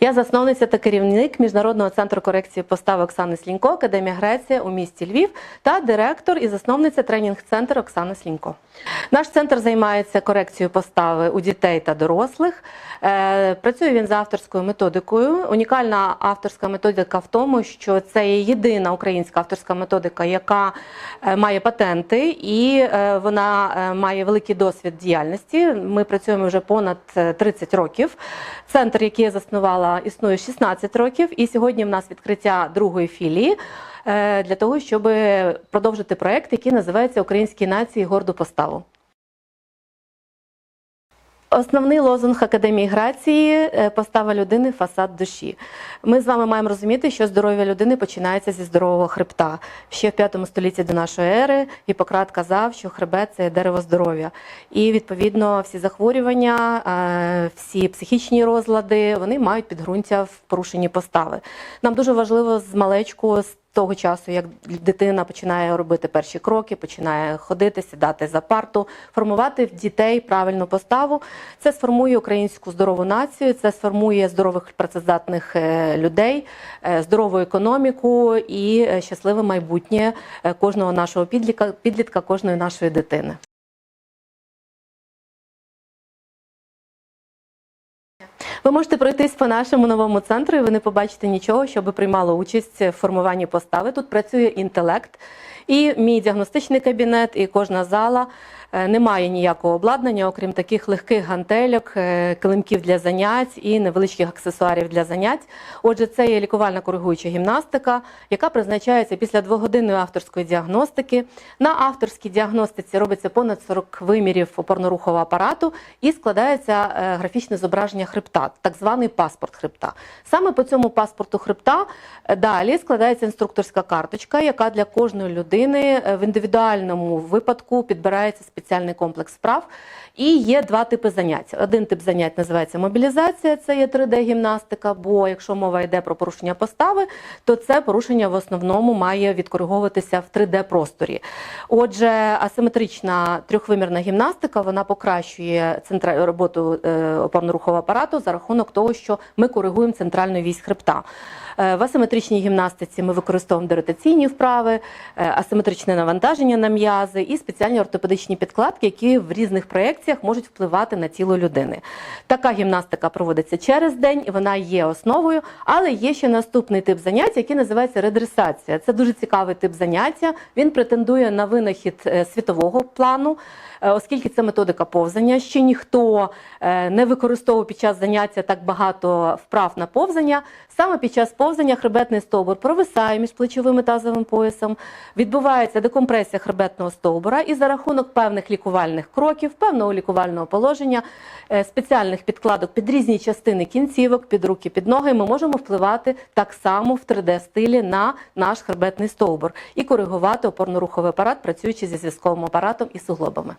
Я засновниця та керівник Міжнародного центру корекції постав Оксани Слінько, Академія Греція у місті Львів та директор і засновниця тренінг-центру Оксана Слінько. Наш центр займається корекцією постави у дітей та дорослих. Е, Працює він за авторською методикою. Унікальна авторська методика в тому, що це є єдина українська авторська методика, яка е, має патенти, і е, вона має великий досвід діяльності. Ми працюємо вже понад е, 30 років. Центр, який я заснувала, існує 16 років, і сьогодні в нас відкриття другої філії е, для того, щоб продовжити проект, який називається Українські нації горду поставу. Основний лозунг Академії Грації е, постава людини фасад душі. Ми з вами маємо розуміти, що здоров'я людини починається зі здорового хребта. Ще в 5 столітті до нашої ери Гіппократ казав, що хребет це дерево здоров'я. І відповідно всі захворювання, е, всі психічні розлади вони мають підґрунтя в порушенні постави. Нам дуже важливо з малечку того часу, як дитина починає робити перші кроки, починає ходити, сідати за парту, формувати в дітей правильну поставу. Це сформує українську здорову націю, це сформує здорових працездатних е, людей, е, здорову економіку і е, щасливе майбутнє кожного нашого підлітка, підлітка кожної нашої дитини. Ви можете пройтись по нашому новому центру, і ви не побачите нічого, що би приймало участь в формуванні постави. Тут працює інтелект, і мій діагностичний кабінет, і кожна зала е, не має ніякого обладнання, окрім таких легких гантельок, е, килимків для занять і невеличких аксесуарів для занять. Отже, це є лікувальна коригуюча гімнастика, яка призначається після двогодинної авторської діагностики. На авторській діагностиці робиться понад 40 вимірів опорно-рухового апарату і складається е, графічне зображення хребта, так званий паспорт хребта. Саме по цьому паспорту хребта далі складається інструкторська карточка, яка для кожної людини в індивідуальному випадку підбирається спеціальний комплекс вправ. І є два типи занять. Один тип занять називається мобілізація, це є 3D-гімнастика, бо якщо мова йде про порушення постави, то це порушення в основному має відкориговуватися в 3D-просторі. Отже, асиметрична трьохвимірна гімнастика вона покращує центра... роботу е, опорно-рухового апарату за рахунок того, що ми коригуємо центральну вісь хребта. Е, В асиметричній гімнастиці ми використовуємо диротаційні вправи, е, асиметричне навантаження на м'язи і спеціальні ортопедичні підкладки, які в різних проекціях можуть впливати на тіло людини. Така гімнастика проводиться через день, і вона є основою, але є ще наступний тип занять, який називається редресація. Це дуже цікавий тип заняття. Він претендує на винахід е, світового плану. Е, Оскільки це методика повзання, ще ніхто е, не використовував під час заняття так багато вправ на повзання. Саме під час повзання хребетний стовбур провисає між плечовим і тазовим поясом, відбувається декомпресія хребетного стовбура, і за рахунок певних лікувальних кроків, певного лікувального положення, е, спеціальних підкладок під різні частини кінцівок, під руки, під ноги, ми можемо впливати так само в 3D-стилі на наш хребетний стовбур і коригувати опорно-руховий апарат, працюючи зі зв'язковим апаратом і суглобами.